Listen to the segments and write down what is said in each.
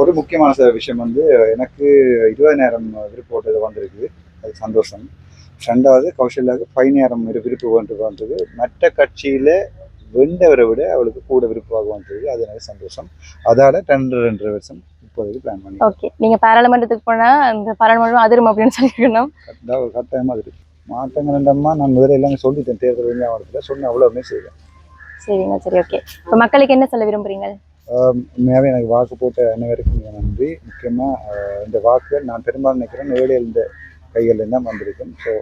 ஒரு முக்கியமான விஷயம் வந்து எனக்கு இருபதாயிரம் விருப்ப ஓட்டு வந்திருக்கு. அது சந்தோஷம். ரெண்டாவது கௌசல்யாவுக்கு பதினாயிரம் விருப்பு வந்து வந்தது. மற்ற கட்சியில வெண்டவரை விட அவளுக்கு கூட விருப்பமாக வந்தது. அது எனக்கு சந்தோஷம். அதால ரெண்டு ரெண்டு வருஷம் இப்போதைக்கு பிளான் பண்ணி ஓகே நீங்க பாராளுமன்றத்துக்கு போனா அந்த பாராளுமன்றம் அதிரும் அப்படின்னு சொல்லியிருக்கணும். கட்டாயமாக இருக்கு மாற்றங்கள் ரெண்டம்மா நான் முதல்ல எல்லாமே சொல்லிட்டேன். தேர்தல் விஞ்ஞாபனத்தில் சொன்ன அவ்வளோவுமே செய்வேன். சரிங்க சரி ஓகே இப்போ மக்களுக்கு என்ன சொல்ல விரும்புறீங்க? உண்மையாகவே எனக்கு வாக்கு போட்ட அனைவருக்கும் நன்றி. முக்கியமாக இந்த வாக்குகள் நான் பெரும்பாலும் நினைக்கிறேன் ஏழையில் இந்த கைகளில் தான் வந்திருக்கும். ஸோ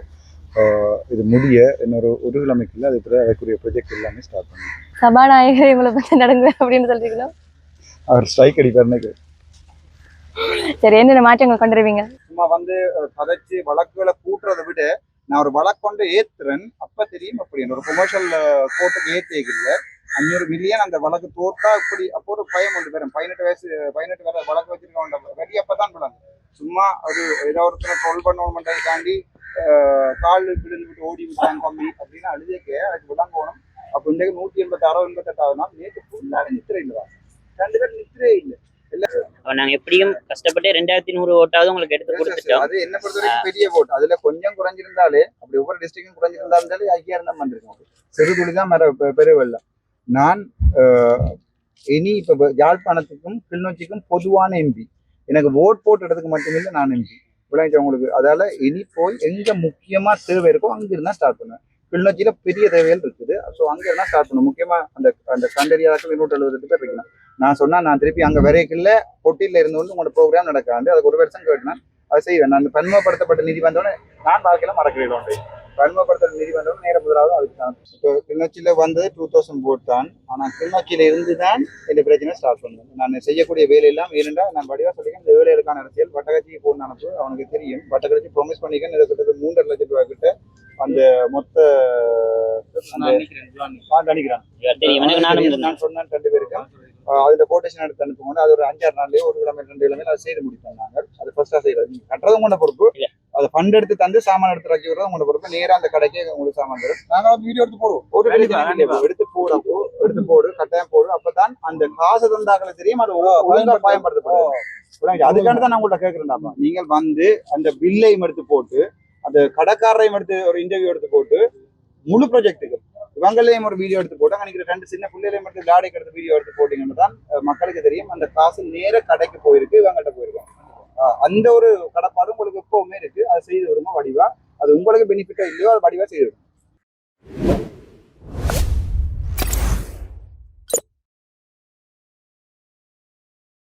இது முடிய இன்னொரு ஒரு கிழமைக்குள்ள அது பிறகு அதுக்குரிய ப்ரொஜெக்ட் எல்லாமே ஸ்டார்ட் பண்ணும் சபாநாயகர் இவங்களை பத்தி நடங்க அப்படின்னு சொல்றீங்களா? அவர் ஸ்ட்ரைக் அடிப்பார் நினைக்கிறேன் சரி என்னென்ன மாற்றங்கள் கொண்டு வருவீங்க? சும்மா வந்து கதைச்சு வழக்குகளை கூட்டுறதை விட நான் ஒரு வழக்கு கொண்டு ஏத்துறேன். அப்ப தெரியும் அப்படின்னு ஒரு கொமர்ஷியல் கோர்ட்டுக்கு ஏத்தேக்கில்ல அஞ்சூறு மில்லியன் அந்த வழக்கு தோத்தா இப்படி அப்போ ஒரு பயம் கொண்டு வரும் பதினெட்டு வயசு பதினெட்டு வரை வழக்கு வச்சிருக்கவங்க வெடி அப்பதான் விடாங்க சும்மா ஒரு ஏதோ ஒருத்தரை ட்ரோல் பண்ணணுமென்றதுக்காண்டி கால் விழுந்து விட்டு ஓடி விட்டாங்க கம்மி அப்படின்னு அழுதேக்க அதுக்கு விளங்கணும். அப்போ இன்றைக்கு நூற்றி எண்பத்தி ஆறோ எண்பத்தெட்டாவது நாள் நேற்று ஃபுல்லாக நித்திரை இல்லை ரெண்டு பேரும் நித்திரே இல்லை. அப்ப நாங்க எப்படியும் கஷ்டப்பட்டு ரெண்டாயிரத்தி நூறு ஓட்டாவது உங்களுக்கு எடுத்து கொடுத்துட்டோம். அது என்ன பொறுத்த வரைக்கும் பெரிய ஓட்டு அதுல கொஞ்சம் குறைஞ்சிருந்தாலே அப்படி ஒவ்வொரு டிஸ்ட்ரிக்டும் குறைஞ்சிருந்தாலே ஐயாயிரம் தான் வந்திருக்கும். சிறு துளி தான் பெரிய வெள்ளம் நான் இனி இப்போ யாழ்ப்பாணத்துக்கும் கிளிநொச்சிக்கும் பொதுவான எம்பி. எனக்கு ஓட் போட்டுறதுக்கு மட்டுமில்லை நான் எம்பி. விளையாட்டு உங்களுக்கு. அதால இனி போய் எங்க முக்கியமா தேவை இருக்கோ அங்கிருந்தா ஸ்டார்ட் பண்ணுவேன். கிளிநொச்சியில பெரிய தேவைகள் இருக்குது. ஸோ அங்க இருந்தா ஸ்டார்ட் பண்ணும் முக்கியமா அந்த அந்த கண்டறியாக்கள் இருநூற்றி எழுபது பேர் வைக்கணும் நான் சொன்னா நான் திருப்பி அங்க வரைக்குள்ள பொட்டியில இருந்து வந்து உங்களோட ப்ரோக்ராம் நடக்காது. அதுக்கு ஒரு வருஷம் கேட்டேன் அதை செய்வேன். நான் பன்மப்படுத்தப்பட்ட நிதி வந்தோடனே நான் வாழ்க்கையில மறக்கிறேன் ஒன்றை பன்மப்படுத்தப்பட்ட நிதி வந்தோடனே நேர முதலாவது அதுக்கு தான். இப்போ கிளிநொச்சியில வந்தது டூ தௌசண்ட் போட் தான். ஆனா கிளிநொச்சியில இருந்து தான் இந்த பிரச்சனை ஸ்டார்ட் பண்ணுவேன் நான் செய்யக்கூடிய வேலையெல்லாம் ஏனென்றால் நான் வடிவா சொல்லிக்கிறேன். இந்த வேலைகளுக்கான அரசியல் வட்டக்கட்சிக்கு போகணும் அனுப்பு அவனுக்கு தெரியும். வட்டக்கட்சி ப்ரொமிஸ் பண்ணிக்க கிட்டத்தட்ட மூன்றரை லட்சம் ரூபாய் கிட்ட அந்த மொத்த. நான் சொன்னேன் ரெண்டு பேருக்கும் அதுல கோட்டேஷன் எடுத்து அனுப்பும்போது அது ஒரு அஞ்சாறு நாள்லயே ஒரு கிழமை ரெண்டு கிழமை அதை செய்து முடிப்போம் நாங்கள். அது ஃபர்ஸ்டா செய்யறது. நீங்க கட்டுறது உங்களோட பொறுப்பு. அது ஃபண்ட் எடுத்து தந்து சாமான் எடுத்து ரக்கி விடுறது உங்களோட பொறுப்பு. நேரா அந்த கடைக்கு உங்களுக்கு சாமான் தரும். நாங்க வீடியோ எடுத்து போடுவோம். ஒரு. எடுத்து போடு அப்போ எடுத்து போடு கட்டாயம் போடு. அப்பதான் அந்த காசு தந்தாக்களை தெரியும் அது ஒ- ஒழுங்கா பயன்படுத்தப்படுது. அதுக்காண்டி தான் நான் உங்கள்ட்ட கேட்கிறேன்டாப்பா நீங்கள் வந்து அந்த பில்லையும் எடுத்து போட்டு அந்த கடைக்காரரையும் எடுத்து ஒரு இன்டர்வியூ எடுத்து போட்டு முழு ப்ராஜெக்ட்டுக்கு இவங்களையும் ஒரு வீடியோ எடுத்து போட்டு அன்னைக்கு ரெண்டு சின்ன பிள்ளைகளையும் எடுத்து டாடைக்கு எடுத்து வீடியோ எடுத்து போட்டீங்கன்னு தான் மக்களுக்கு தெரியும். அந்த காசு நேர கடைக்கு போயிருக்கு இவங்கள்ட்ட போயிருக்கு. அஹ், அந்த ஒரு கடப்பாடு உங்களுக்கு செய்து விடுங்க வடிவா? அது உங்களுக்கு பெனிஃபிட்டா இல்லையோ அது வடிவா செய்து விடுங்க.